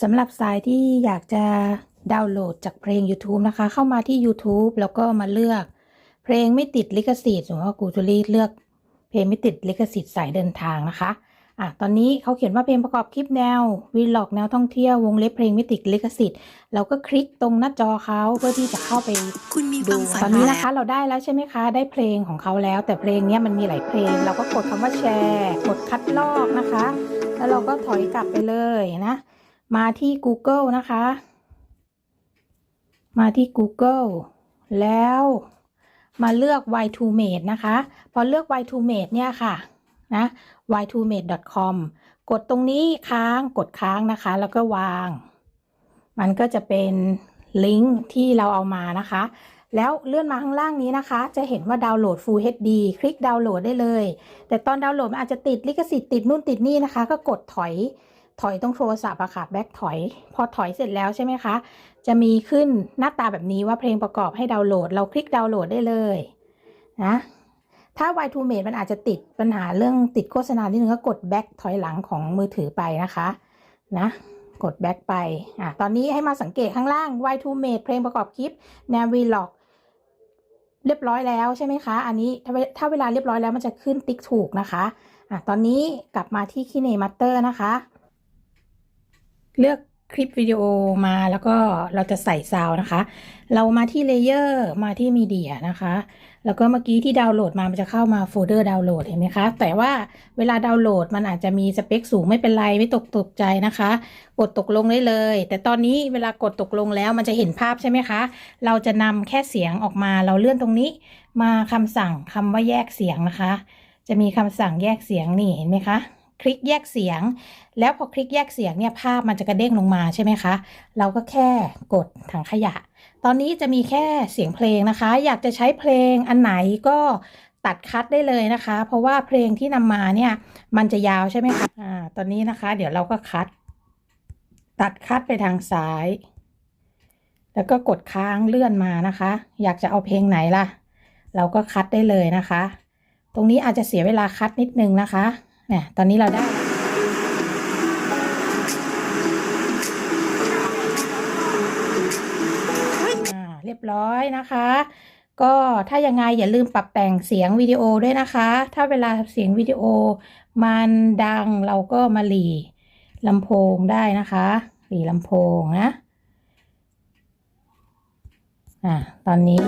สำหรับสายที่อยากจะดาวน์โหลดจากเพลง YouTube นะคะ เข้ามาที่ YouTube แล้วก็มาเลือก เพลงไม่ติดลิขสิทธิ์สมมติว่ากูจะเลือก เพลงไม่ติดลิขสิทธิ์สายเดินทางนะคะอะตอนนี้เขาเขียนว่าเพลงประกอบคลิปแนววีล็อกแนวท่องเที่ยววงเล็บเพลงไม่ติดลิขสิทธิ์เราก็คลิกตรงหน้าจอเขาเพื่อที่จะเข้าไปดูตอนนี้นะคะเราได้แล้วใช่ไหมคะ ได้เพลงของเขาแล้ว แต่เพลงนี้มันมีหลายเพลง เราก็กดคำว่าแชร์ กดคัดลอกนะคะ แล้วเราก็ถอยกลับไปเลยนะ มาที่ Google นะคะ มาที่ Google แล้วมาเลือก y2mate นะคะ พอเลือก y2mate เนี่ยค่ะนะ y2mate.com กดตรงนี้ค้างกดค้างนะคะ แล้วก็วาง มันก็จะเป็นลิงก์ที่เราเอามานะคะ แล้วเลื่อนมาข้างล่างนี้นะคะ จะเห็นว่าดาวน์โหลด Full HD คลิกดาวน์โหลดได้เลย แต่ตอนดาวน์โหลดมันอาจจะติดลิขสิทธิ์ติดนู่นติดนี่นะคะ ก็กดถอย ถอยตรงโทรศัพท์อะค่ะแบ็คถอย พอถอยเสร็จแล้วใช่ไหมคะ จะมีขึ้นหน้าตาแบบนี้ว่าเพลงประกอบให้ดาวน์โหลด เราคลิกดาวน์โหลดได้เลยนะถ้า Y2Mate มันอาจจะติดปัญหาเรื่องติดโฆษณาที่นึงก็กดแบ็คถอยหลังของมือถือไปนะคะนะกดแบ็คไปอะตอนนี้ให้มาสังเกตข้างล่าง Y2Mate เพลงประกอบคลิปแนว Vlog เรียบร้อยแล้วใช่ไหมคะ อันนี้ถ้าถ้าเวลาเรียบร้อยแล้วมันจะขึ้นติ๊กถูกนะคะอะตอนนี้กลับมาที่ KineMaster นะคะ เลือกคลิปวิดีโอมาแล้วก็เราจะใส่ซาวนะคะ เรามาที่เลเยอร์มาที่มีเดียนะคะ แล้วก็เมื่อกี้ที่ดาวน์โหลดมา มันจะเข้ามาโฟลเดอร์ดาวน์โหลดเห็นไหมคะ แต่ว่าเวลาดาวน์โหลดมันอาจจะมีสเปคสูงไม่เป็นไร ไม่ตกตกใจนะคะ กดตกลงได้เลย แต่ตอนนี้เวลากดตกลงแล้วมันจะเห็นภาพใช่ไหมคะ เราจะนำแค่เสียงออกมา เราเลื่อนตรงนี้ มาคำสั่งคำว่าแยกเสียงนะคะ จะมีคำสั่งแยกเสียงนี่เห็นไหมคะ คลิกแยกเสียง แล้วพอคลิกแยกเสียงเนี่ยภาพมันจะกระเด้งลงมาใช่ไหมคะ เราก็แค่กดถังขยะ ตอนนี้จะมีแค่เสียงเพลงนะคะ อยากจะใช้เพลงอันไหนก็ตัดคัดได้เลยนะคะ เพราะว่าเพลงที่นำมาเนี่ยมันจะยาวใช่ไหมคะอ่าตอนนี้นะคะ เดี๋ยวเราก็คัด ตัดคัดไปทางซ้าย แล้วก็กดค้างเลื่อนมานะคะ อยากจะเอาเพลงไหนล่ะ เราก็คัดได้เลยนะคะ ตรงนี้อาจจะเสียเวลาคัดนิดนึงนะคะ เนี่ยตอนนี้เราได้เรียบร้อยนะคะ ก็ถ้ายังไงอย่าลืมปรับแต่งเสียงวิดีโอด้วยนะคะ ถ้าเวลาเสียงวิดีโอมันดังเราก็มาหลีลำโพงได้นะคะ หลีลำโพงนะอ่าตอนนี้